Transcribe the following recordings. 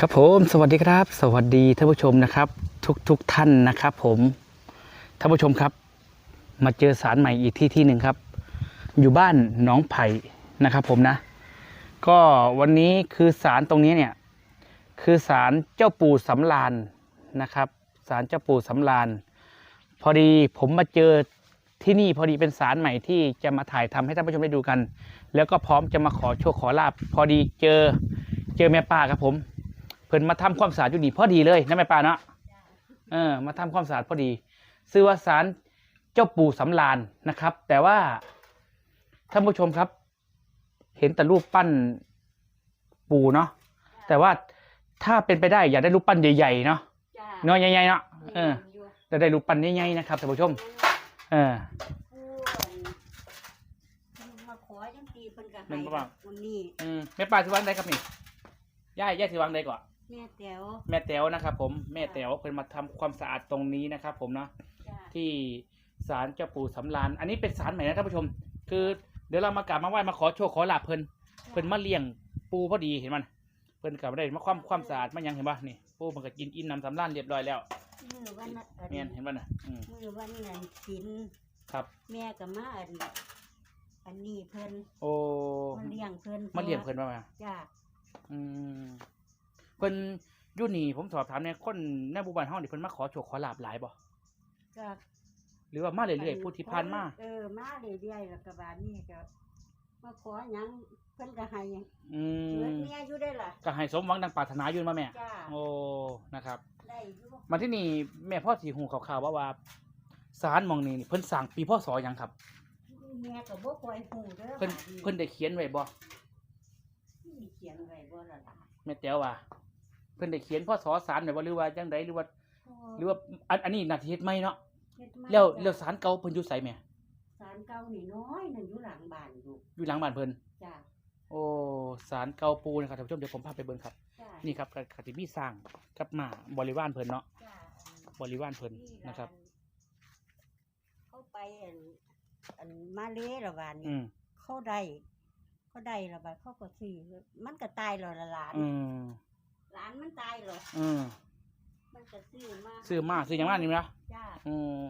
ครับผมสวัสดีครับ สวัสดีท่านผู้ชมนะครับ ทุกทุกท่านนะครับ ผมท่านผู้ชมครับ มาเจอสารใหม่อีกที่ที่หนึ่งครับ อยู่บ้านหนองไผ่นะครับ ผมนะ ก็วันนี้คือสารตรงนี้เนี่ยคือสารเจ้าปู่สำรานนะครับสารเจ้าปู่สำรานพอดีผมมาเจอที่นี่พอดีเป็นสารใหม่ที่จะมาถ่ายทำให้ท่านผู้ชมได้ดูกัน แล้วก็พร้อมจะมาขอโชคขอลาบพอดีเจอเจอแม่ป้าครับผม เพิ่นมาทำความสะอาดอยู่นี่พอดีเลยนะแม่ป้าเนาะเออมาทำความสะอาดพอดีซื้อว่าสารเจ้าปู่สำรานนะครับ แต่ว่าท่านผู้ชมครับ เห็นแต่รูปปั้นปู่เนาะแต่ว่าถ้าเป็นไปได้อยากได้รูปปั้นใหญ่ๆเนาะจ้าเนาะใหญ่ๆเนาะเออจะได้รูปปั้นใหญ่ๆนะครับท่านผู้ชม เออผู้มาขอจังตีเพิ่นก็แม่ให้นบ่ว่าวันนี้อืมแม่ป้าสิวางใดครับนี่ย่ายย่ายสิวางใดก่อน แม่แต๋วแม่แต๋วนะครับผมแม่แต๋วเพิ่นมาทำความสะอาดตรงนี้นะครับผมเนาะ จ้าที่ศาลเจ้าปู่สำราน อันนี้เป็นศาลใหม่นะท่านผู้ชม คือเดี๋ยวเรามากราบมาไหว้มาขอโชคขอลาบเพิ่น เพิ่นมาเลี้ยงปูพอดีเห็นมัน เพิ่นกลับมาได้มาความความสะอาดมายังเห็นป่ะนี่ปูมันก็กินอิ่มน้ำสำราญเรียบร้อยแล้วมือวันน่ะอันเมียนเห็นป่ะน่ะอืมมือวันนั้นกินครับ แม่ก็มาอันอันนี้เพิ่นโอ้มาเลี้ยงเพิ่นมาเลี้ยงเพิ่นมามาจ้าอืม เพิ่นอยุ่นี่ผมสอบถามเนี่ยคนในหมู่บ้านเฮานี่เพิ่นมาขอโชคขอลาบหลายบ่ก็หรือว่ามาเรื่อยๆผู้ที่ผ่านมาเออมาเรื่อยๆแล้วก็บาดนี้ก็มาขอหยังเพิ่นก็ให้อืเหมือนมเมียอยู่ได้ล่ะ ก็ให้สมหวังดังปรารถนาอยู่มาแม่ จ้า โอ้นะครับ ได้อยู่มาที่นี่แม่พ่อสีหูข่าวๆว่าว่าสารหมองนี้นี่เพิ่นสั่งปีพ่อสอหยังครับแม่ก็บ่ค่อยฮู้เด้อเพิ่นบาดนี้เพิ่นได้เขียนไว้บ่มีเขียนไว้บ่ล่ะล่ะแม่แต๋วว่า เพิ่นได้เขียนพ่อสอสารไว้บ่หรือว่าจังไดหรือว่า หรือว่าอันอันนี้นาทีเฮ็ดใหม่เนาะเฮ็ดมาแล้วจ้ะแล้วสารเก่าเพิ่นอยู่ไสแม่สารเก่านี่น้อยนั่นอยู่หลังบ้านอยู่อยู่หลังบ้านเพิ่นจ้าโอ้สารเก่าปูนะครับท่านผู้ชมเดี๋ยวผมพาไปเบิ่งครับ จ้านี่ครับก็ก็สิมีสร้างกับหมาบริวารเพิ่นเนาะจ้าบริวารเพิ่นนี่นะครับ เขาไปอันอันมาเลละบาดอืนี่มเขาได้เขาได้ละบาดเขาก็ซื้อมันก็ตายแล้วละหลาน อืม หลานมันตายแล้วอืมมันก็ซื้อมาซื้อมาซื้อหยังมานี่นะจ้าอืม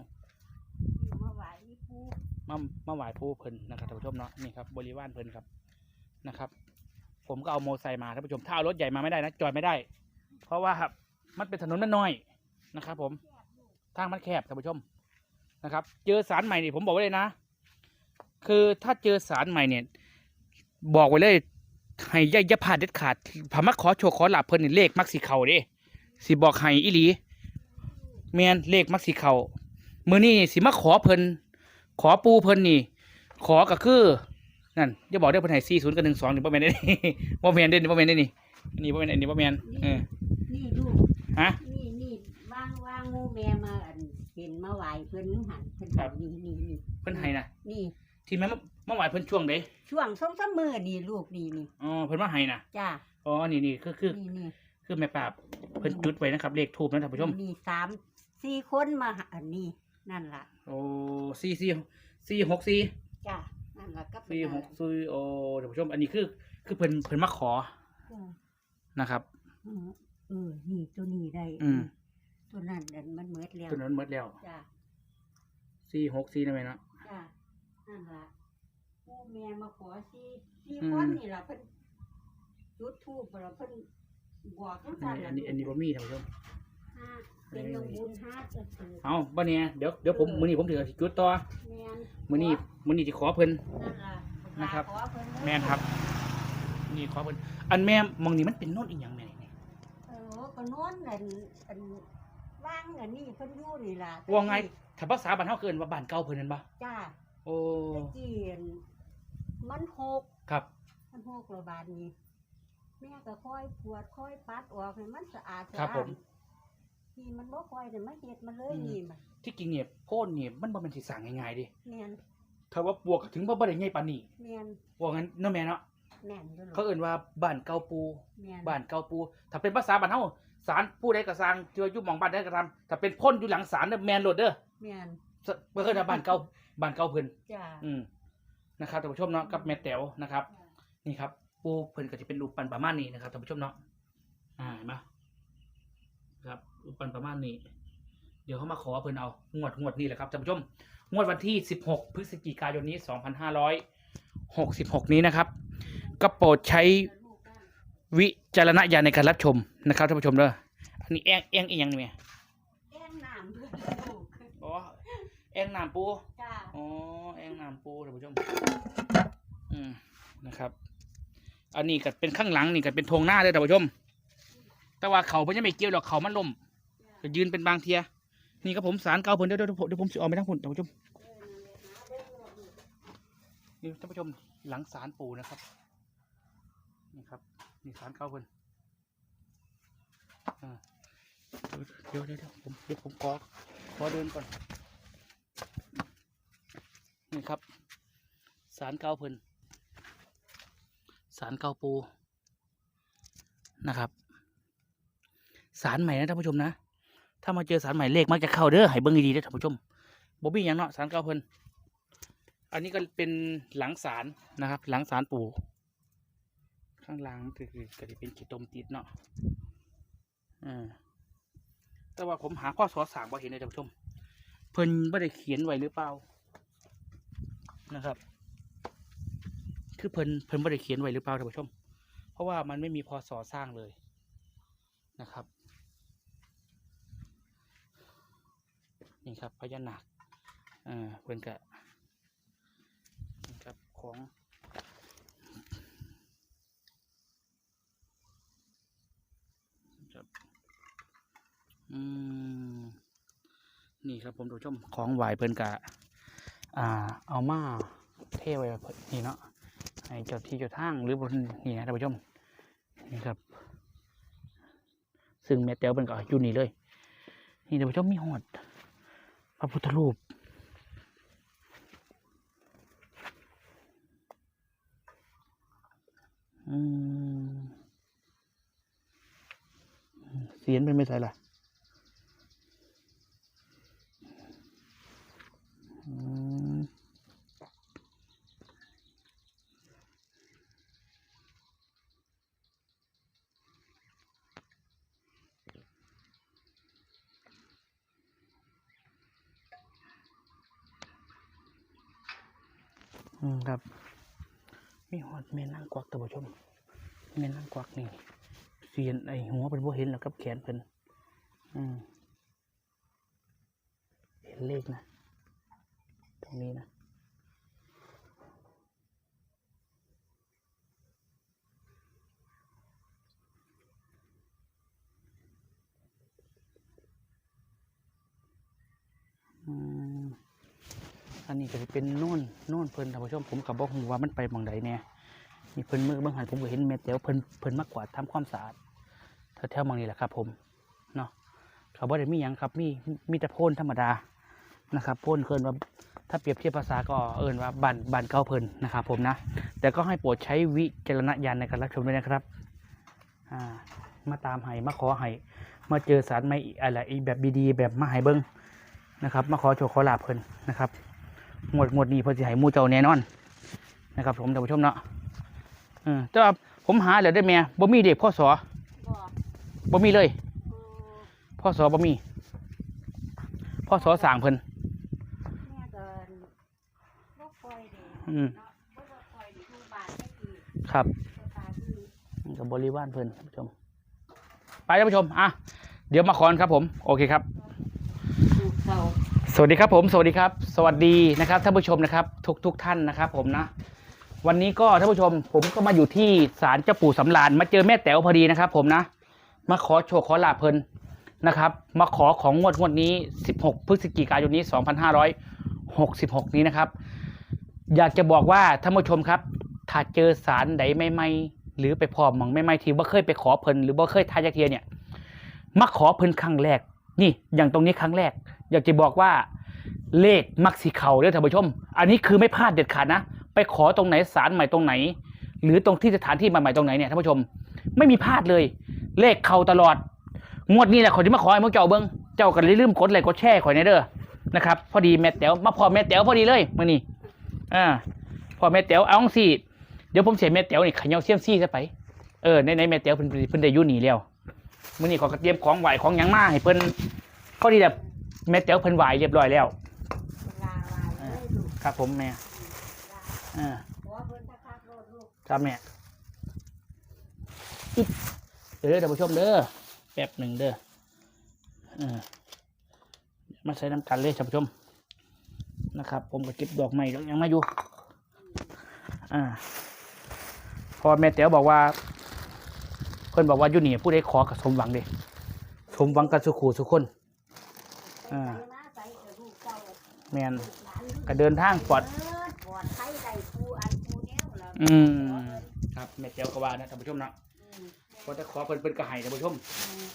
ซื้อมาไหว้อีปูมามาไหว้ผู้เพิ่นนะครับท่านผู้ชมเนาะนี่ครับบริวารเพิ่นครับนะครับ ผมก็เอาโมอไซค์มาท่านผู้ชมถ้าเอารถใหญ่มาไม่ได้นะจอดไม่ได้ เพราะว่าครับมันเป็นถนนมันน้อยนะครับ ผมทางมันแคบท่านผู้ชมนะครับ เจอสารใหม่นี่ผมบอกไว้เลยนะ คือถ้าเจอสารใหม่เนี่ย บอกไว้เลย ให้อย่าอย่าพลาดเด็ดขาดพามาขอโชคขอลาบเพิ่นนี่เลขมักสีเข่าเด้สิบอกให้อีหลีแมนเลขมักสีเข่ามือนี่สิมาขอเพิ่นขอปูเพิ่นนี่ ขอก็คือนั่นอย่าบอกได้อเพิ่นให้สี่ศูนย์กับหนึ่งสองนี่บ่แม่นได้นี่บ่แม่นเด้อนี่บ่แม่นได้อนี่นี่บ่แม่นอันนี้บ่แม่นเออนี่ลูกฮะนี่นี่วางวางงูแม่มาอันเห็นมาไหว้เพิ่นหันเพิ่นครับนี่นี่นี่เพิ่นให้นะนี่ ที่แม่มามาไหว้เพิ่นช่วงใดช่วงสองสามมือนี่ลูกนี่นี่อ๋อเพิ่นมาให้นะจ้าอ๋อนี่นี่คือคือนี่นี่คือแม่ปราบเพิ่นจุดไว้นะครับ เลขทูบนะท่านผู้ชมนี่สามสี่คนมาหาอันนี้นั่นล่ะ โอ้สี่สี่สี่หกสี่จ้านั่นล่ะก็สี่หกสี่โอ้ท่านผู้ชม อันนี้คือ คือเพิ่นเพิ่นมาขอจ้านะครับเออเออนี่ตัวนี้ได้อืมตัวนั้นอันมันเหมือดแล้วตัวนั้นหมดแล้วจ้าสี่หกสี่นะแม่เนาะจ้า นั่นล่ะโอ้แม่มาขอสี่สี่อืมคนนี่ล่ะเพิ่นจุดธูปแล้วเพิ่นบอกจังซั่นอันนี้อันนี้บ่มีท่านผู้ชมห้าเป็นลงบุญห้าจะถือเอาบ่เนี่ยเดี๋ยวเดี๋ยวผมมื้อนี้ผมถือสิจุดต่อแม่นมื้อนี้มื้อนี้สิขอเพิ่น นั่นล่ะนะครับ ขอเพิ่นเด้อแม่นครับ นี่ขอเพิ่นอันแม่มองนี่มันเป็นโน้นอีหยังแม่นี่เออก็นอนอันอันว่างอันนี้เพิ่นอยู่นี่ล่ะว่าไงถ้าภาษาบ้านเฮาเกินว่าบ้านเก่าเพิ่นนั่นบ่จ้า โอ้ตะกี้อันมันหก ครับ มันหกระบาดนี้แม่ก็ค่อยปวดค่อยปัดออกให้มันสะอาดสะครับอาผดมที่มันบ่ค่อยแต่มาเฮ็ดมันเลยอืม นี่มันที่จริงเนี่ยโพ่นเนี่ยมันบ่แม่นสิสร้างง่ายๆเดิแม่นถ้าว่าปลวกถึงบ่บ่ได้ใหญ่ปานนี้แม่นว่างั้นเนาะแม่เนาะแม่นอยู่เขาลูกเอิ้นว่าบ้านเก่าปู แม่นบ้านเก่าปู ถ้าเป็นภาษาบ้านเฮาศาลผู้ใดก็สร้างที่ว่าอยู่หม่องบ้านใดก็ทำถ้าเป็นพ่นอยู่หลังศาลน่ะแม่นโลดเด้อแม่นเพิ่นว่าบ้านเก่า บ้านเก่าเพิ่นจ้าอืมนะครับท่านผู้ชมเนาะกับแม่แต๋วนะครับ นี่ครับ ปูเพิ่นก็จะเป็นรูปปั้นประมาณนี้นะครับท่านผู้ชมเนาะอ่าเห็นไหมครับอุปนประมาณนี้ เดี๋ยวเขามาขอเพิ่นเอางวดงวดนี่แหละครับท่านผู้ชมงวดวันที่ 16 พฤศจิกายนนี้ 2566 นี้นะครับ ก็โปรดใช้วิจารณญาณในการรับชมนะครับท่านผู้ชมเด้ออันนี้แองแองอีกอย่างหนึงไหมแก้งน้ำเพื่อลูก อ๋อแองน้ำปูจ้า อ๋อแองน้ำปูท่านผู้ชมอืมนะครับ อันนี้ก็เป็นข้างหลังนี่ก็เป็นธงหน้าเลยท่านผู้ชม แต่ว่าเขาเพิ่นยังไม่เกี่ยวหรอกเขามันล่มก็ยืนเป็นบางเทีย นี่ครับผมสารเก่าเพิ่นเดี๋ยวเดี๋ยวผมเดี๋ยวผมสิออกไปทั้งพุ่นท่านผู้ชมนี่ท่านผู้ชมหลังสารปูนะครับนี่ครับนี่สารเก่าเพิ่นอ่าเดี๋ยวเดี๋ยวเดี๋ยวผมเดี๋ยวผมขอขอเดินก่อน นี่ครับ สารเกาเพิ่นสารเกาปูนะครับ สารใหม่นะท่านผู้ชมนะ ถ้ามาเจอสารใหม่เลขมักจะเข้าเด้อให้เบิ่งดีๆเด้อท่านผู้ชมบ่มีหยังเนาะสารเกาเพิ่นอันนี้ก็เป็นหลังศาลนะครับ หลังศาลปู่ข้างล่างก็คือก็จะเป็นขีดตมติดเนาะอ่าแต่ว่าผมหาข้อสอสามบ่เห็นเลยท่านผู้ชม เพิ่นไม่ได้เขียนไว้หรือเปล่า นะครับ คือเพิ่นเพิ่นไม่ได้เขียนไว้หรือเปล่าท่านผู้ชม เพราะว่ามันไม่มีพศสร้างเลยนะครับนี่ครับพญานาคอ่าเพิ่นกะนะครับของครับอืมนี่ครับผมดูชมของไหวเพิ่นกะ อ่าเอามาเทไว้แบบนี่เนาะให้เจ้าที่เจ้าทางหรือบนนี่นะท่านผู้ชมนี่ครับ ซึ่งแม่เตียวเพิ่นก็อยู่นี่เลย นี่ท่านผู้ชมมีหอดพระพุทธรูปอืมเสียนเป็นไม่ใช่ล่ะอืมอืมครับ มีหอด แม่นั่งกวักท่านผู้ชมแม่นางกวักนี่เสียนไอหัวเป็นพวเห็นแล้วกับแขนเพิ่นอืมเห็นเลขนะ ตรงนี้นะอืมอันนี้ก็จะเป็นโน่นโน่นเพิ่นท่านผู้ชมผมกับบอกหูว่ามันไปหมองใดเนี่ย มีเพิ่นมือบางหันผมก็เห็นแม่แต๋วเพิ่นเพิ่นมากกว่าดทำความสะอาดแถวๆบางนี้แหละครับ ผมเนาะเขาบ่ได้มีหยังครับมีมีแต่โพ่นธรรมดานะครับโพ่นเคินว่าถ้าเปรียบเทียบภาษาก็เอินว่าบันบันเก้าเพิ่นนะครับ ผมนะ แต่ก็ให้โปรดใช้วิจารณญาณในการรับชมด้วยนะครับอ่ามาตามให้มาขอให้มาเจอสารไม่อะไรอีแบบดีๆแบบมาให้เบิ้งนะครับ มาขอโชว์ขอลาเพิ่นนะครับหมดหมดนี้เพิ่นสิให้มู่เจ้าแน่นอนนะครับ ผมท่านผู้ชมเนาะ เออแต่ว่าผมหาแล้วได้แม่บ่มีเด็กพ่อสอบอกบ่มีเลยเออพ่อสอบ่มีพ่อสอสั่งเพิ่น แม่ก็บ่ค่อยได้อืม เนาะบ่บ่ค่อยได้อยู่บ้านจักทีครับสตาร์ที่นี่กับบริวารเพิ่นท่านผู้ชม ไปท่านผู้ชม อะ เดี๋ยวมาขอนครับผม โอเคครับถูกเก่าสวัสดีครับผม สวัสดีครับ สวัสดีนะครับท่านผู้ชมนะครับ ทุกทุกท่านนะครับผมนะ วันนี้ก็ท่านผู้ชมผมก็มาอยู่ที่ศาลเจ้าปู่สำราญมาเจอแม่แต๋วพอดีนะครับ ผมนะ มาขอโชคขอลาเพลินนะครับ มาขอของงวดงวดนี้ 16 พฤศจิกายนนี้ 2566 นี้นะครับ อยากจะบอกว่าท่านผู้ชมครับ ถ้าเจอสารใดไม่ไม่หรือไปพอมองไม่ไม่ที่ว่าเคยไปขอเพลินหรือว่าเคยทายาเทียเนี่ยมาขอเพลินครั้งแรก นี่อย่างตรงนี้ครั้งแรก อยากจะบอกว่าเลขมักสีเข่าเด้อท่านผู้ชม อันนี้คือไม่พลาดเด็ดขาดนะ ไปขอตรงไหนสารใหม่ตรงไหน หรือตรงที่สถานที่ใหม่ๆตรงไหนเนี่ยท่านผู้ชม ไม่มีพลาดเลย เลขเข่าตลอด งวดนี้แหละคนที่มาขอให้มึงเจ้าเบิ้งเจ้ากันลืมกดไลค์กดแชร์ข่อยในเด้อนะครับพอดีแม่แต๋วมาพอแม่แต๋วพอดีเลยมื่อนี้อ่าพอแม่แต๋วเอาสิเดี๋ยวผมเสียแม่แต๋วนี่เขย่าเสียมซี่ซะไปเออในในแม่แต๋วเพิ่นเพิ่นได้อยู่นี่แล้วมื้อนี้ขอยก็เตรียมของไหวของหยังมาให้เพิ่นพอดีแบบแม่แต๋วเพิ่นไหวเรียบร้อยแล้วเวลาลายเลยลูกครับผมแม่ลา อ่าขอเพิ่นสักพักโลดลูกครับแม่อิ๊บเดี๋ยวเด้อท่านผู้ชมเด้อแป๊บหนึ่งเด้อเออมาใส่น้ำกันเลยท่านผู้ชมนะครับ ผมก็เก็บดอกไม้แล้วยังไม่อยู่อ่าเพอแม่แต๋วบอกว่า เพิ่นบอกว่าอยู่นี่ผู้ใดขอกับสมหวังเด้สมหวังกันสุขูสุขคนอ่าไปมาไปกับลูกเจ้าแมนลูกหลานลูกก็เดินทางปลอด อืมครับแม่แต๋วก็ว่านะท่านผู้ชมนะอืมพอจะขอเพิ่นเพิ่นก็ให้ท่านผู้ชมอืม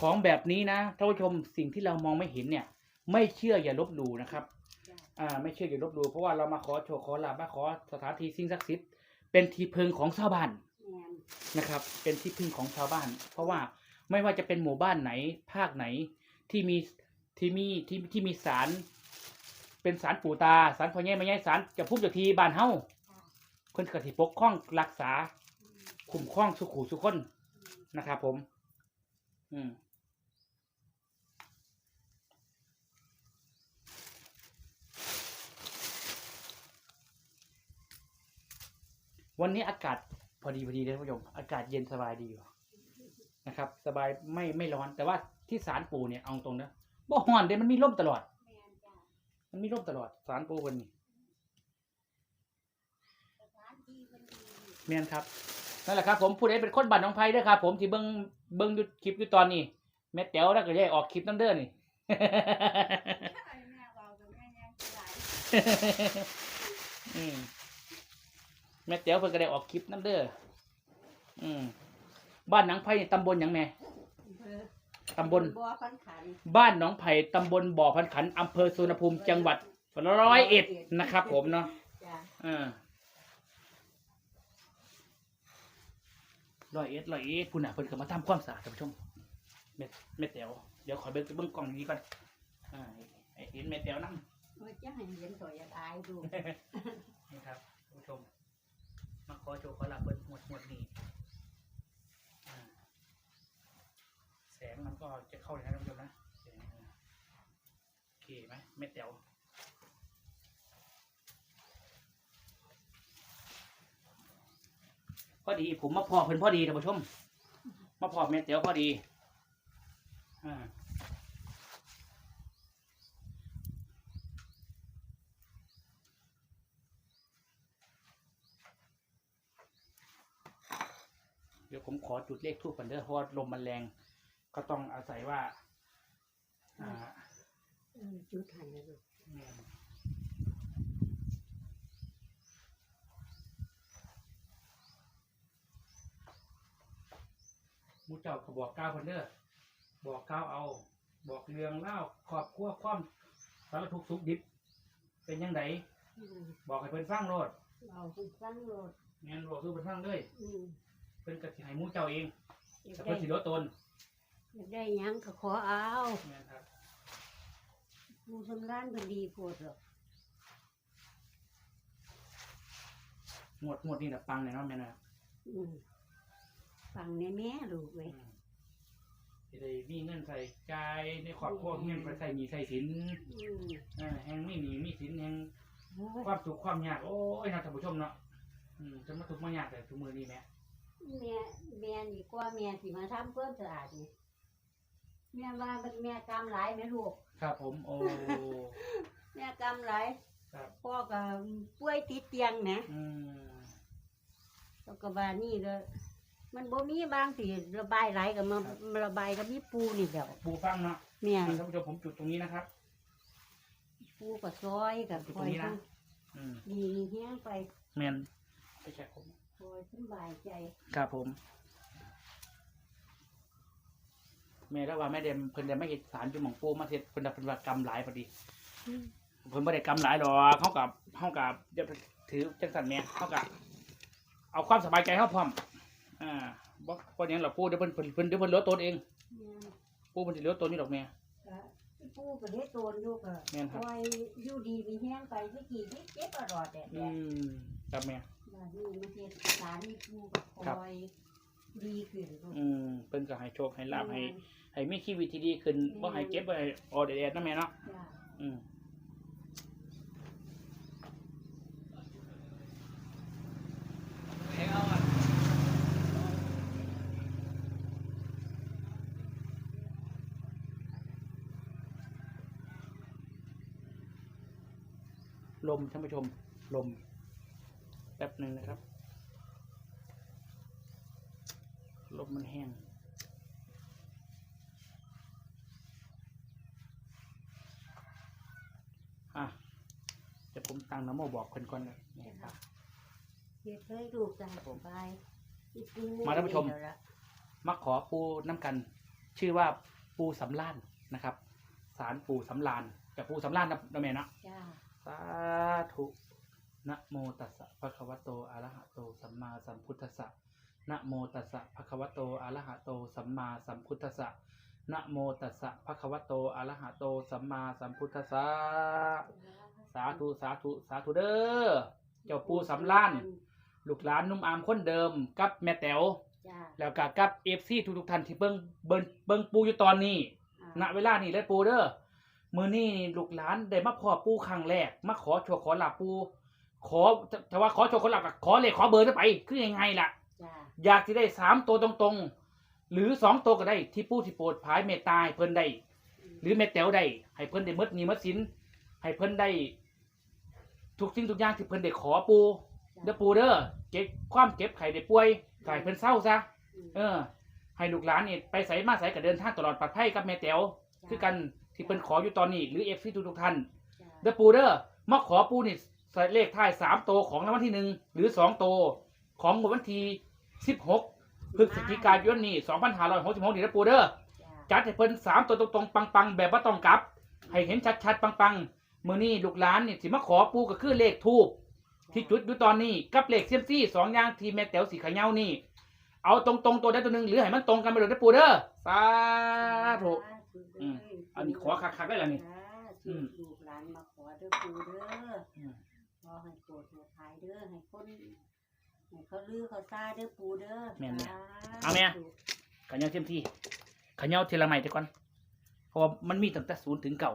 ของแบบนี้นะท่านผู้ชมสิ่งที่เรามองไม่เห็นเนี่ย ไม่เชื่ออย่าลบหลู่นะครับ อ่า ไม่เชื่ออย่าลบหลู่เพราะว่าเรามาขอโชว์ขอลาบมาขอสถานที่สิ่งศักดิ์สิทธิ์เป็นที่พึ่งของชาวบ้านแม่นนะครับ เป็นที่พึ่งของชาวบ้าน เพราะว่าไม่ว่าจะเป็นหมู่บ้านไหน ภาคไหนที่มีที่มีที่ที่มีศาลเป็นศาลปู่ตาศาลพ่อแง่แม่ใหญ่ศาลจะพุ่มเจ้าทีบ้านเฮาค่ะ เพิ่นก็สิปกป้องรักษาอืมคุ้มครองสุขูสุขคนอืมนะครับผม อืมวันนี้อากาศพอดีพอดีเลยท่านผู้ชมอากาศเย็นสบายดีอยู่นะครับ สบายไม่ไม่ร้อน แต่ว่าที่สารปูเนี่ยเอาตรงนะบ่ฮ้อนเด้มันมีร่มตลอดแม่นจ้ะมันมีร่มตลอดสารปูคนนี้ สถานที่มัน ดีแม่นครับนั่นแหละครับผมผู้ใดเป็นคนบ้านหน้องไผ่เด้อครับผมที่เบิ่งเบิ่งอยู่คลิปอยู่ตอนนี้แม่แต๋วแล้วก็ได้ออกคลิปน้ำเด้อนี่ไอ้แม่เว้ากับแม่ยังหลายอืมแม่แต๋วเพิ่นก็ได้ออกคลิปน้ำเด้ออืมบ้านหนองไผ่นี่ตำบลหยังแม่เออตำบล บัวพันขัน บ้านหนองไผ่ตำบลบ่อพันขันอำเภอสุวรรณภูมิจังหวัดร้อยเอ็ดนะครับผมเนาะจ้ะอ่า ร้อยเอ็ดร้อยเอ็ดคุณน่ะเพิ่นก็มาทำความสะอาดท่านผู้ชมเม็ดเม็ดแต๋วเดี๋ยวขอเบิ่งเบิ่งกล่องนี้ก่อนอ่าให้เห็นเม็ดแต๋วนั่งว่าจะให้เห็นตัวอยากอายดูนี่ครับท่านผู้ชม มาขอโชว์ขอลาเพิ่นหมดหมดนี้อ่าแสงมันก็จะเข้าเลยนะท่านผู้ชมนะแสงโอเคไหมเม็ดแต๋ว อดี ผมมาพอเพิ่นพอดีท่านผู้ชม มาพอเม็ดแต๋วพอดีอ่าเดี๋ยวผมขอจุดเลขทูปกันเด้อเพราะว่าลมมันแรง ก็ต้องอาศัยว่า อ่า เออจุดหันนะลูก แม่น มูเจ้าก็บอกก้าวคนเด้อบอกก้าวเอา บอกเรื่องเล่าวครอบครัวความสารทุกข์สุขดิบ เป็นยังไงอืมบอกให้เพิ่นฟังโลดเราคุณฟังโลดแม่นบอกสู้เพิ่นฟังเลยอืมเพิ่นก็สิให้หมูเจ้าเองอยากแต่ได้เพิ่นสิลดตนอยากได้หยังก็ขอเอาแม่นครับผู้สำรานก็ดีโพดหรอกหมวดหมวดนี่แหละปังเลยเนาะแม่นนะอืม ฟังในแม่ลูกเว้ยอืมสิได้มีเงินใส่ใจายในครอบครัวเงินไปใส่หนี้ใส่สินอืมอ่าแห่งไม่มีมีสินแห่งโอ้ยความสุขความยากโอ้ยนะท่านผู้ชมเนาะอืมจะมาทุกข์มายากแต่ทุกมือนี่แหม่แม่แม่นี่กว่าแม่สิมาทำเพื่อนสะอาดนี่แม่ว่ามันแม่กรรมหลายไหมลูก ครับผมโอ้ แม่กำไรครับ พ่อก็ป่วยติดเตียงนะอืม แล้วก็บานี่ก็ มันบ่มีบางสิระบายไหลก็มาระบายก็มีปูนี่เดียวปูฟังเนาะแม่นท่านผู้ชมผมจุดตรงนี้นะครับ ปูก็ซอยกับจุดคตรองยนี้นะอืมดีเฮี้ยงไปแมนไม่ใช่ผมคอยสบายใจครับผมแม่แล้วว่าแม่เดมเพิ่นได้ไม่เห็นสารจุหมองปูมาเสร็จเพิ่นได้เป็นว่ากรรมหลายพอดีเพิ่นบ่ได้กำหลายดอกเขากับเขากับจะถือจังสันแม่เขากับเอาความสบายใจเขาพร้อม อ่าบ่บ่หยังหรอกปูเดี๋ยวเพิ่นเพิ่นเพิ่นเดี๋ยวเพิ่นเหลือตนเองแม่นปูเพิ่นสิเหลือตนนี่ดอกแม่ ก็ปูก็เฮ็ดโตนอยู่ก็แม่นครับคอยอยู่ดีมีแห้งไปที่กี่ที่เจ็บตลอดแดดแดอืดมครับแม่บาดนี้มาเฮ็ดสารนี่ปูก็คครับอยอดีขึ้นลูกอืมเพิ่นก็ให้โชคให้ลาภให้ให้มีชีวิตที่ดีขึ้นบ่ให้เก็บไว้ออเดดๆนะแม่เนาะจ้าอืม ลมท่านผู้ชมลมแป๊บหนึ่งนะครับ ลมมันแห้งอะเดี๋ยวผมตั้งน้ำโมบอกคนก่อนนะนี่ครับเฮ็ดเลยลูกจ้าครับผมไปอีปูมาท่านผู้ชมเดี๋ยวละมาขอปูน้ำกัน ชื่อว่าปูสำลานนะครับ สารปูสำลานกับปูสำลานนะนะแม่เนาะจ้า สาธุนะโมตัสสะภะคะวะโตอะระหะโตสัมมาสัมพุทธัสสะนะโมตัสสะภะคะวะโตอะระหะโตสัมมาสัมพุทธัสสะนะโมตัสสะภะคะวะโตอะระหะโตสัมมาสัมพุทธัสสะสาธุสาธุสาธุเด้อเจ้าปูสำลานลูกหลานนุ่มอามคนเดิมกับแม่แต๋วจ้าแล้วก็กับเอฟซีทุกๆท่านที่เบิ่งเบิ่งเบิ่งปูอยู่ตอนนี้อ่าณเวลานี้เลยปูเด้อ มื้อนี้ลูกหลานได้มาพอปูครั้งแรก มาขอโชคขอลาบปู ขอแต่ว่าขอโชคขอลาบก็ขอเลขขอเบอร์จะไป คือยังไงล่ะ จ้าอยากที่ได้สามตัวตรงๆ หรือสองตัวก็ได้ที่ปูที่โปรดภายเมตตาให้เพิ่นได้ หรือแม่แต๋วได้ให้เพิ่นได้หมดหนี้หมดสินให้เพิ่นได้ ทุกสิ่งทุกอย่างที่เพิ่นได้ขอปูเด้อปูเด้อเก็บความเก็บไข่ได้ป่วยก็ให้เพิ่นเศร้าซะ เออ ให้ลูกหลานนี่ไปใส่มาใส่กับเดินทางตลอดปลอดภัยกับแม่แต๋วคือกัน ที่เพิ่นขออยู่ตอนนี้หรือเอฟซีทุกๆท่านจ้าเด้อปูเด้อมาขอปูนี่ใส่เลขท้ายสามโตวของรางวัลที่หนึ่งหรือสองโตวของวันที่สิบหกพฤศจิกายนนี้สองพันห้าร้อยหกสิบหกนี่เด้อปูเด้อจ้าจัดให้เพิ่นสามตัวตรงๆปังๆ แบบว่าต้องกลับ ให้เห็นชัดๆ ปังๆมื้อนี้ลูกหลานนี่สิมาขอปูก็คือเลขทูบที่จุดอยู่ตอนนี้กับเลขเซียมซี่สองอย่างที่แม่แต๋วสีขะเหย้านี่ เอาตรงๆตัวใดตัวหนึ่งหรือให้มันตรงกันไปเลยเด้อปูเด้อสาธุ อืม อันนี้ขอคักๆได้ล่ะนี่อืมลูกหลานมาขอเด้อปูเด้ออืมขอให้โปรดให้ทายเด้อให้คนให้เขาลือเขาซาเด้อปูเด้อแม่นสเอาแม่ธุขะเหย้าเซียมซี่ขะเหย้าเทละไม้เดี๋ยวก่อนเพราะว่ามันมีตั้งแต่ศูนย์ถึงเก่า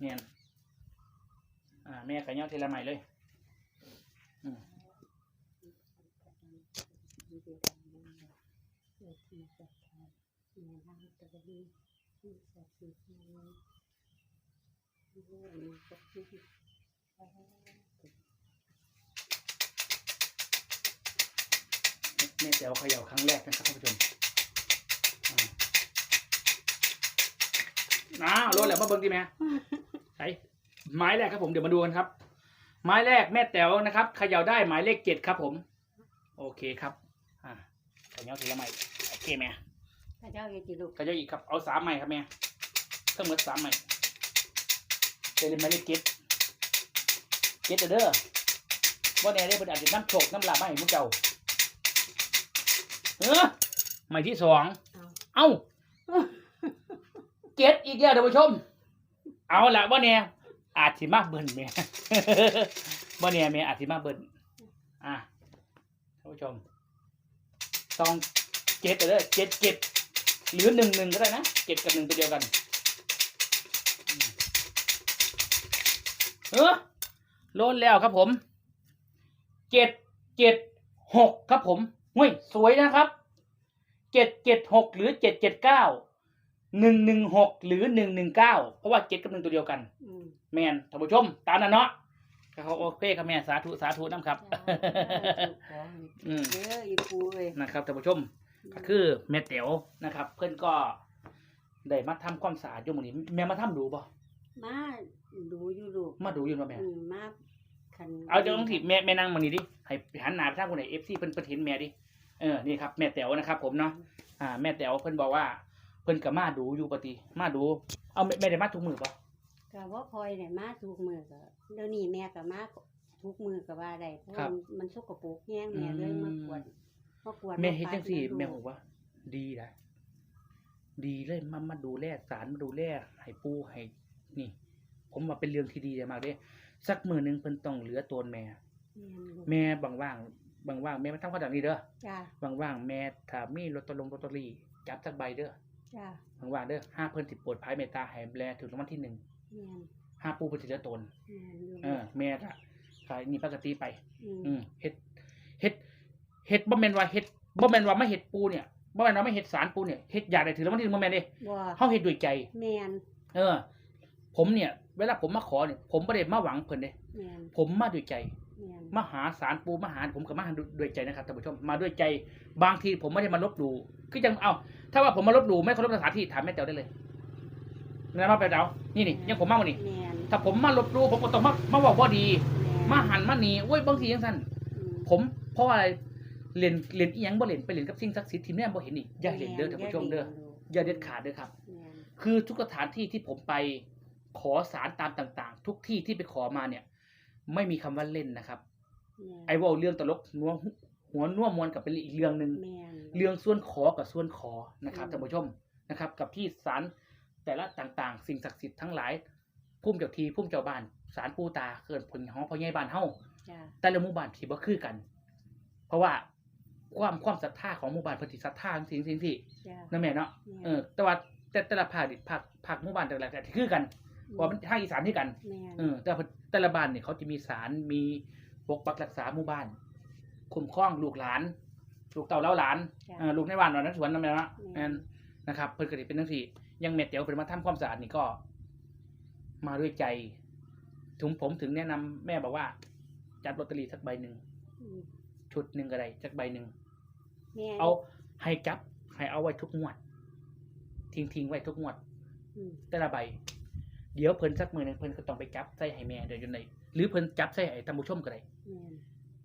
เนี่ยอ่าแม่ขะเหย้าเทละไม้เลย อืม แม่แต๋วเขย่าครั้งแรกนะครับท่านผู้ชมอ้าวรถแหละมาเบิ่งดีไหมใส่ไม้แรกครับผมเดี๋ยวมาดูกันครับ ไม้แรกแม่แต๋วนะครับเขย่าได้หมายเลขเจ็ดครับผม โอเคครับ อ่าขย่าทีละไม้โอเคแม่ พระเจ้าเยติลูกเขย่าอีกครับ เอาสามไม้ครับแม่ทั้งหมดสามไม้เจอหมายเลขเจ็ดเจ็ดเด้อว่าแน่ได้เป็นอาจจะน้ำโชกน้ำลาบมาให้มุกเจ้าเออไม้ที่สองเอาเอ้าเจ็ดอีกแล้วท่านผู้ชม เอาละว่าเนี่ยอาจสิมาเบิ่นแม่ว่าเนี่ยแม่อาจสิมาเบิ่นอะท่านผู้ชมต้องเจ็ดเด้อเจ็ดเจ็ด หรือหนึ่งหนึ่งก็ได้นะเจ็ดกับหนึ่งตัวเดียวกันอืมเออโลดแล้วครับผมเจ็ดเจ็ดหกครับผมหุ้ยสวยนะครับเจ็ดเจ็ดหกหรือเจ็ดเจ็ดเก้าหนึ่งหนึ่งหกหรือหนึ่งหนึ่งเก้าเพราะว่าเจ็ดกับหนึ่งตัวเดียวกันอืมแมนท่านผู้ชม ตามนั้นเนาะก็เขาโอเคครับแม่สาธุสาธุน้ำครับจ้าขอให้อืมเด้ออีปูเอ้ยนะครับท่านผู้ชม ก็คือแม่เต๋วนะครับ เพื่อนก็ได้มาทำความสะอาดอยู่หมื้นี้แม่มาทำดูป่ะมาดูอยู่ลูกมาดูอยู่เนาะแม่ อืมมาคันเอาเดี๋ยวต้องถีบแม่แม่นั่งหมื้นี้ดิให้หันหน้าไปทางคนไหนเอฟซีเพิ่นเพิ่นเห็นแม่ดิเออนี่ครับแม่เต๋วนะครับ ผมเนาะอ่า แม่เต๋วเพิ่นบอกว่า เพิ่นก็มาดูอยู่ปกติมาดู เอาแม่แม่ได้มาทุกมื้อป่ะก็ว่าพลอยเนี่ยมาทุกมือก็เดี๋ยวนี้แม่ก็มาทุกมือก็ว่าได้เพราะครัว่าบมันสกปรกแห้งแม่เลยมากวด มากวดแม่เฮ็ดจังซี่าปัดแม่บอกว่า ดีนะดีเลยมามาดูแลสารมาดูแลให้ปูให้นี่ ผมว่าเป็นเรื่องที่ดีมากเด้สักมือหนึงเพิ่นต้องเหลือตัวแม่ แม่นลูกแม่บางว่างว่างๆแม่มาทำข้าวดังนี้เด้อจ้าว่างๆแม่ถ้ามีลอตเตอรี่ลอตเตอรี่จับสักใบเด้อจ้าว่างๆเด้อห้าเพิ่นสิโปรดภายเมตตาให้แลถึงรางวัลที่หนึ่งแม่นห้าปูเพิ่นสิเหลือตนแม่นอยู่เออ แม่ก็ขายนี่ปกติไปมอืมเฮ็ดเฮ็ด เฮ็ดบ่แม่นว่าเฮ็ดบ่แม่นว่าไม่เฮ็ดปูเนี่ยบ่แม่นว่าไม่เฮ็ดสารปูเนี่ยเฮ็ดอยากได้ถือรางวัลที่หนึ่งบ่แม่นเด้บ่เฮาเฮ็ดด้วยใจ แม่นเออ ผมเนี่ย เวลาผมมาขอเนี่ยผมบ่ได้มาหวังเพิ่นเด้แม่นผมมาด้วยใจ แม่นมาหาสารปูมาหาผมก็มาหาด้วยใจนะครับท่านผู้ชมมาด้วยใจ บางทีผมไม่ได้มาลบหลู่คือจังเอาถ้าว่าผมมาลบหลู่ไม่เคารพสถานที่ถามแม่เต๋อได้เลยนะมาไปเต๋อนี่นี่ยังผมมาวันนี้แม่นถ้าผมมาลบหลู่ผมก็ต้องมามาบอกว่าดีแมาหันมาหนีโอ้ยบางทียังสั้นอืมผมเพราะว่าอะไร เรียนเรียนอีหยังบ่เรียนไปเรียนกับสิ่งศักดิ์สิทธิ์ที่แม่บ่เห็นนี่อย่าเรียนเด้อท่านผู้ชมเด้ออย่าเด็ดขาดเด้อครับแม่นคือทุกสถานที่ที่ผมไปขอสารตามต่าง ๆ ทุกที่ที่ไปขอมาเนี่ย ไม่มีคำว่าเล่นนะครับแม่นไอ้เว่าเรื่องตลกนัวหัวนัวมวลกับเป็นอีกเรื่องหนึ่งแม่นเรื่องส่วนขอกับส่วนขอนะครับอืม ท่านผู้ชมนะครับ กับที่ศาลแต่ละต่างๆ สิ่งศักดิ์สิทธิ์ทั้งหลายพุ่มเจ้าทีพุ่มเจ้าบ้านศาลปูตาเกิดผลของพ่อใหญ่บ้านเฮาจ้าแต่ละหมู่บ้านที่บ่คือกัน เพราะว่า ความความศรัทธาของหมู่บ้านเพิ่นสิศรัทธาสิ่งสิ่งที่จ้านั่นแม่เนาะแม่นเออแต่ว่าแต่แต่ละภาคดิภาคภาคหมู่บ้านแต่ละแต่ที่คือกันว่ามันภาคอีสานที่กันแม่นเออแต่ว่าแต่ละบ้านเนี่ยเขาจะมีศาลมีปกปักรักษาหมู่บ้าน คุ้มครองลูกหลาน ลูกเต่าเล้าหลานจ้ะเออลูกในบ้านเรานั้นสวนนั่นแหละเนาะแม่นนั่นนะครับเพิ่นก็สิเป็นจังซี่อยังเม็ดเตียวเพิ่นมาทำความสะอาดนี่ก็ มาด้วยใจ ถึงผมถึงแนะนำแม่บอกว่า จัดลอตเตอรี่สักใบหนึ่งอืม ชุดหนึ่งก็ได้สักใบหนึ่งแม่นเอาให้จับให้เอาไว้ทุกงวด ทิ้งทิ้งไว้ทุกงวด อืมแต่ละใบ เดี๋ยวเพิ่นสักมือหนึงเพิ่นก็ต้องไปจับใส่ให้แม่เดี๋ยวจังไดหรือเพิ่นจับใส่ให้ท่านผู้ชมก็ได้แม่น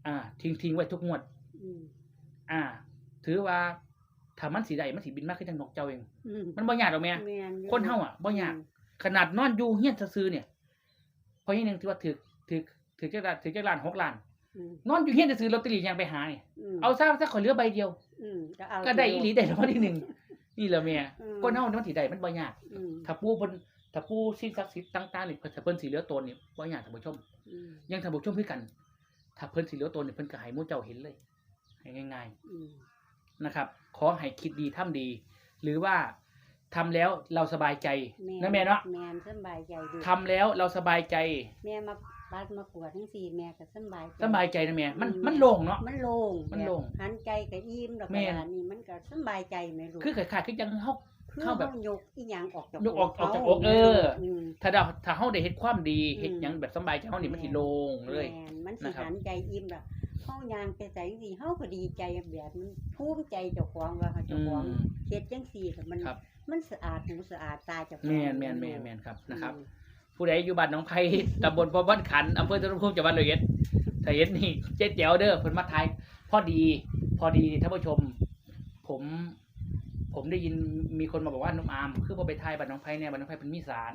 อ่า ทิ้งทิ้งไว้ทุกงวด อืมอ่า ถือว่าถ้ามันสีใดมันสีบินมากขึ้นจังนกเจ้าเอง อืมมันบ่ยากหรอกแม่ แม่นอยู่คนเฮาอะบ่ยาก ขนาดนอนอยู่เฮียนซื่อๆเนี่ยเพราะอย่างหนึงถือว่าถือถือถือจักรล้านถือจักรล้านหกล้านอืม นอนอยู่เฮียนซื่อๆลอตเตอรี่ยังไปหาเนี่ยมเอาซะสักขอเหลือใบเดียวอืมก็เอาก็ได้อีหลีได้รางวัลที่หนึ่งนี่แหละแม่อืมคนเฮามันสิได้มันบ่ยากอืมถ้าปู่เพิ่นถ้าปู่สิ่งศักดิ์สิทธิ์ต่างๆนี่เพิ่นถ้าเพิ่นสิเหลือตนนี่บ่ยากท่านผู้ชมอืมยังท่านผู้ชมคือกัน ถ้าเพิ่นสิเหลือตนนี่เพิ่นก็ให้หมู่เจ้าเห็นเลยให้ง่ายอืมๆนะครับ ขอให้คิดดีทำดี หรือว่าทำแล้วเราสบายใจนะแม่เนาะแม่นสำบายใจดีทำแล้วเราสบายใจแม่มา บัดมาปวดทั้งสี่แม่ก็สำบายใจสบายใจนะแม่มันอืมมันโล่งเนาะมันโล่งมันโล่งแบบหันใจก็อิ่มดอกแม่กนระดาษนี่มันก็สำบายใจแม่ลูกคือคล้ายๆคือยังเฮาคือเข้าแบบเฮายกอีหยังออกจากยกออกออกจากขอกเออมถ้าเราถ้าเฮาได้เฮ็ดความดีอืมเฮ็ดหยังแบบสบายใจเฮานี่มันสิโล่งเลยแม่นมันสินะครับหันใจอิ่มล่ะเฮายางไปใส่จังซี่เฮาก็ดีใจแบบมันภูมิใจเจ้าของว่าเฮาอืเจ้าของมเฮ็ดจังซี่ก็มันครับมันสะอาดหูสะอาดตาเจ้าของแม่นแม่นแม่นแม่นครับนะครับอืม ผู้ใดอยู่บ้านหนองไผ่ตำบลพอบ้านขันอำเภอตะลุมพุจังหวัดร้อยเอ็ดถ้าเห็นนี่เจ๊เจ๋วเด้อเพิ่นมาทายพอดี พอดีท่านผู้ชม ผม ผมได้ยินมีคนมาบอกว่านุ่มอาม คือพอไปทายบ้านหนองไผ่เนี่ยบ้านหนองไผ่เพิ่นมีศาล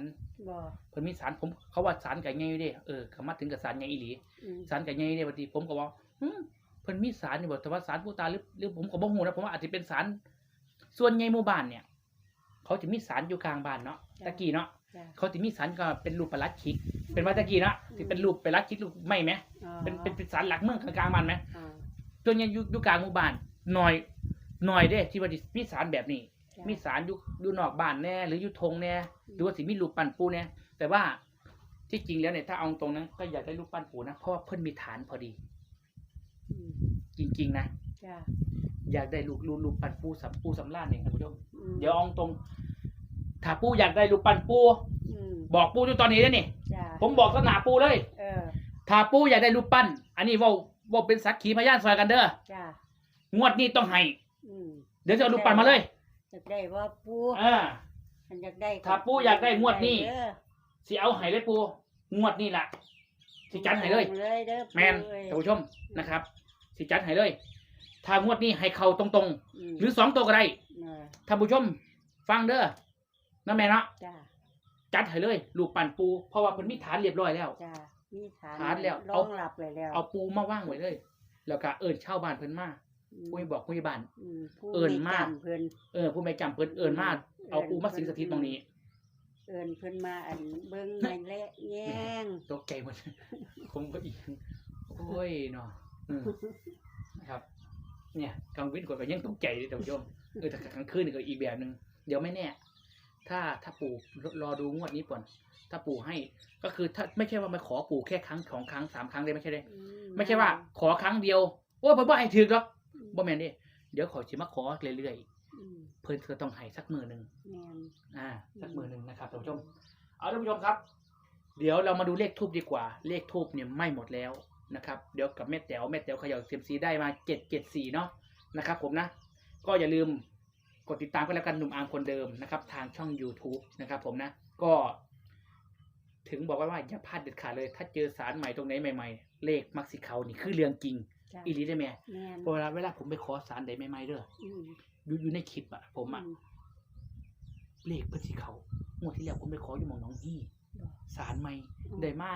บ่ เพิ่นมีศาลผมเขาว่าศาลไก่ใหญ่อยู่เด้เออเขามาถึงกับศาลใหญ่อีหลีอืมศาลไก่ใหญ่เด้บัดนี้ผมก็ว่าหึเพิ่นมีศาลอยู่บ่แต่ว่าศาลผู้ตายหรือหรือผมก็บ่ฮู้นะผมว่าอาจจะเป็นศาลส่วนใหญ่หมู่บ้านเนี่ย เขาจะมีศาลอยู่กลางบ้านเนาะตะกี้เนาะ จ้ะ เขาจะมีสารก็เป็นรูปประหลัดขิกเป็นวัตะกี้นะที่เป็นรูปประหลัดขิกรูปไม่ไหมอ๋อเป็นเป็นเป็นสารหลักเมืองกลางๆบ้านไหมอ๋อตัวเนี้ยอยู่อยู่กลางหมู่บ้านหน่อยหน่อยเด้ที่ว่าสิมีสารแบบนี้ จ้ะ มีสารอยู่อยู่นอกบ้านแน่หรืออยู่ทงแน่หรือว่าสิมีรูปปั้นปูแน่แต่ว่าที่จริงแล้วเนี่ยถ้าเอาตรงนั้นก็อยากได้รูปปั้นปูนะเพราะว่าเพิ่นมีฐานพอดี อืมจริง ๆ นะ จ้ะอยากได้รูปรูปรูปปั้นปูสัมปูสำล้านเองท่านผู้ชม อืมเดี๋ยวเอาตรง ถ้าปูอยากได้รูปปั้นปูอืมบอกปูอยู่ตอนนี้ได้นี่ จ้ะผมบอกสนาปูเลย เออถ้าปู่อยากได้รูปปั้น อันนี้เว่าเว่าเป็นสักขีพยานซอยกันเด้อ จ้ะงวดนี้ต้องให้ อืมเดี๋ยวจะเอารูปปั้นมาเลยอยากได้ว่าปูอ่า มันอยากได้ถ้าปู่อยากได้งวดนี้เด้อสิเอาให้เลยปู่งวดนี้ล่ะ สิจัดให้เลย เลยเด้อแมนปู่เอ้ยท่านผู้ชมนะครับ สิจัดให้เลย ถ้างวดนี้ให้เข้าตรงมๆหรือสองตัวก็ได้ เออท่านผู้ชม ฟังเด้อ นะแม่เนาะจ้ะจัดให้เลยรูปปั้นปู เพราะว่าเพิ่นมีฐานเรียบร้อยแล้ว จ้ะมีฐานฐานแล้วรเอา องรับเลยแล้วเอาปูมาว่างไว้เลย แล้วก็เอิ้นชาวบ้านเพิ่นมาอืมผู้บอกผู้ใหญ่บ้านอืมผู้เอิ้นมากไจำเพิ่นเออผู้ไม่จำเพิ่นเอิ้นมาเอาปูมาสิงสถิตตรงนี้ เอิ้นเพิ่นมาอันเบิ่งในและแย่งตกใจหมด ผมก็อีก โอ้ยเนาะอืมครับ เนี่ยกลางวินกดก็ยังตกใจเลยท่านผู้ชมเออแต่กลางคืนนี่ก็อีกแบบหนึ่งเดี๋ยวไม่แน่ ถ้าถ้าปู่รอดูงวดนี้ก่อน ถ้าปู่ให้ ก็คือถ้าไม่ใช่ว่ามาขอปู่แค่ครั้งสองครั้งสามครั้งเลยไม่ใช่เลยอืไม่ใช่ว่า ขอครั้งเดียวโอ้ยผมบ่ให้ถือหรอกบ่แม่นเดิเดี๋ยวขอชิมาขอเรื่อยอืมๆเพิ่นก็ต้องให้สักมือหนึ่งแม่นอ่า สักมือหนึ่งนะครับท่านผู้ชม เอาท่านผู้ชมครับ เดี๋ยวเรามาดูเลขทูบดีกว่า เลขทูบเนี่ยไม่หมดแล้วนะครับ เดี๋ยวกับแม่แต๋วแม่แต๋วเขย่าเซียมซีได้มาเจ็ดเจ็ดสี่เนาะนะครับ ผมนะ ก็อย่าลืม กดติดตามกันแล้วกันหนุ่มอาร์มคนเดิมนะครับ ทางช่อง YouTube นะครับผมนะ ก็ถึงบอกไว้ว่าอย่าพลาดเด็ดขาดเลย ถ้าเจอสารใหม่ตรงไหนใหม่ๆ เลขมักสิเขานี่คือเรื่องจริง จ้ะอีหลีได้ไหมแม่นเพราะเวลาเวลาผมไปขอสารใดใหม่ๆเด้ออืมอยู่อยู่ในคลิปอะผมอะอืมเลขเพื่อสิเขางวดที่แล้วผมไปขออยู่หมองน้องฮี่บ่สารใหม่อืมได้มา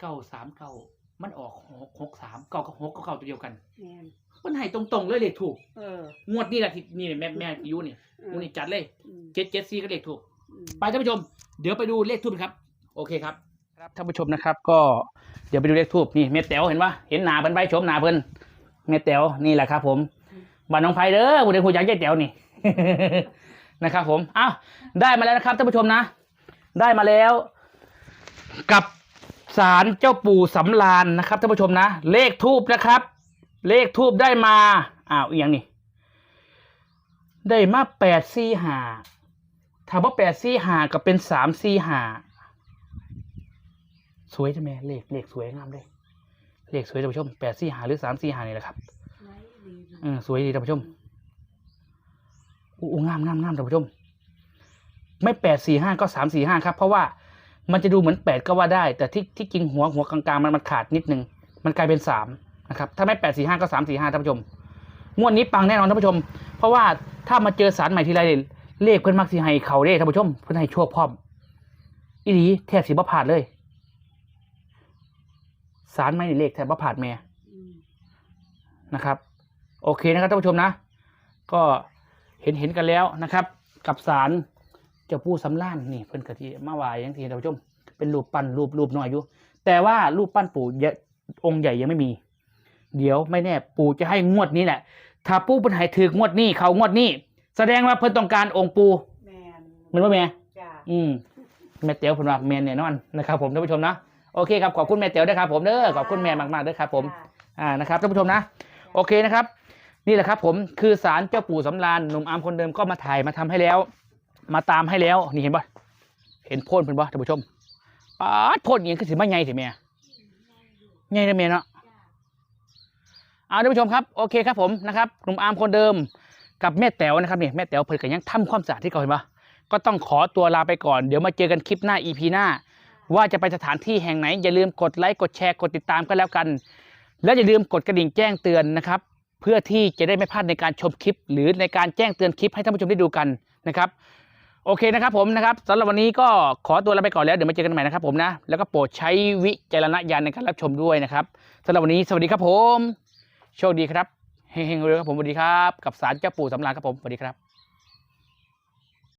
เก้าสามเก้า มันออกหกหกสามเก้ากับหกก็เก้าตัวเดียวกันแม่นมันให้ตรงๆเลยเลขถูก เอองวดนี้แหละที่นี่แม่แม่อายุนี่เอองวดนี้จัดเลยอืมเจ็ดเจ็ดสี่ก็เลขถูก อืม ไปท่านผู้ชม เดี๋ยวไปดูเลขทูบครับ โอเคครับ ครับท่านผู้ชมนะครับ ก็เดี๋ยวไปดูเลขทูบนี่เมตแต๋วเห็นปะเห็นหนาเพิ่นใบชมหนาเพิ่นเมตแต๋วนี่แหละครับ ผมบ้านน้องไผ่เด้อบุญเดชคุณจักรแต๋วนี่ นะครับ ผมอ้าวได้มาแล้วนะครับท่านผู้ชมนะ ได้มาแล้ว กับ ศาลเจ้าปู่สำรานนะครับท่านผู้ชมนะ เลขทูบนะครับ เลขทูบได้มาอ้าวอีกอย่างนี่ได้มาแปดสี่ห้าถามว่าแปดสี่หากับเป็นสามสี่หาสวยใช่ไหมเลขเลขสวยงามเลยเลขสวยท่านผู้ชมแปดสี่หาหรือสามสี่หานี่แหละครับไว้ดีนะเออสวยดีท่านผู้ชมอู้อู้งามงามงามท่านผู้ชม ไม่แปดสี่ห้าก็สามสี่ห้าครับ เพราะว่า มันจะดูเหมือนแปดก็ว่าได้ แต่ที่ที่จริงหัวหัวกลางๆมันมันขาดนิดนึง มันกลายเป็นสามนะครับถ้าไม่แปดสี่ห้าก็สามสี่ห้าท่านผู้ชมงวดนี้ปังแน่นอนท่านผู้ชม เพราะว่าถ้ามาเจอสารใหม่ทีไรเลขเพื่อนมักสิให้เขาเด้ท่านผู้ชม เพื่อนให้โชคพร้อมอีหลีแทบสิบ่ผาดเลยสารใหม่นี่เลขแทบบ่ผาดแม่อืมนะครับ โอเคนะครับท่านผู้ชมนะ ก็เห็นเห็นกันแล้วนะครับ กับสาร เจ้าปู่สำล้านนี่เพิ่นกะที่มาไหวอย่างที่ท่านผู้ชม เป็นรูปปั้นรูปรูปน้อยอยู่ แต่ว่ารูปปั้นปู่เยอะองค์ใหญ่ยังไม่มี เดี๋ยวไม่แน่ปู่จะให้งวดนี้แหละ ถ้าปู่เพิ่นให้ถืองวดนี้เขางวดนี้ แสดงว่าเพิ่นต้องการองค์ปู่แม่นแมันว่าแม่จ้ะอืมแม่เต๋วเพิ่นว่าแม่นแน่นอนนะครับ ผมท่านผู้ชมนะโอเคครับขอบคุณแม่เต๋วด้วยครับผมเด้อขอบคุณแม่มากๆด้วยครับผมจ้ะอ่านะครับท่านผู้ชมนะ โอเคนะครับ นี่แหละครับผมคือสารเจ้าปู่สำราญหนุ่มอาร์มคนเดิมก็มาถ่ายมาทำให้แล้ว มาตามให้แล้ว นี่เห็นปะเห็นพ่นเพิ่นปะท่านผู้ชมปาดพ่นอย่างนี้คือสิมาใหญ่สิแม่ใหญ่นะแม่เนาะเอาท่านผู้ชมครับโอเคครับผมนะครับหนุ่มอาร์มคนเดิมกับแม่แต๋วนะครับนี่แม่แต๋วเพิ่นก็ยังทำความสะอาดที่เก่าเห็นปะก็ต้องขอตัวลาไปก่อนเดี๋ยวมาเจอกันคลิปหน้า EP หน้า ว่าจะไปสถานที่แห่งไหน อย่าลืมกดไลค์กดแชร์กดติดตามกันแล้วกัน และอย่าลืมกดกระดิ่งแจ้งเตือนนะครับ เพื่อที่จะได้ไม่พลาดในการชมคลิป หรือในการแจ้งเตือนคลิปให้ท่านผู้ชมได้ดูกันนะครับ โอเคนะครับผมนะครับสำหรับวันนี้ก็ขอตัวลาไปก่อนแล้วเดี๋ยวมาเจอกันใหม่นะครับผมนะ แล้วก็โปรดใช้วิจารณญาณในการรับชมด้วยนะครับสำหรับวันนี้สวัสดีครับผม โชคดีครับเฮงๆเลยครับผมสวัสดีครับ กับสารเจ้าปู่สำราญครับผมสวัสดีครับ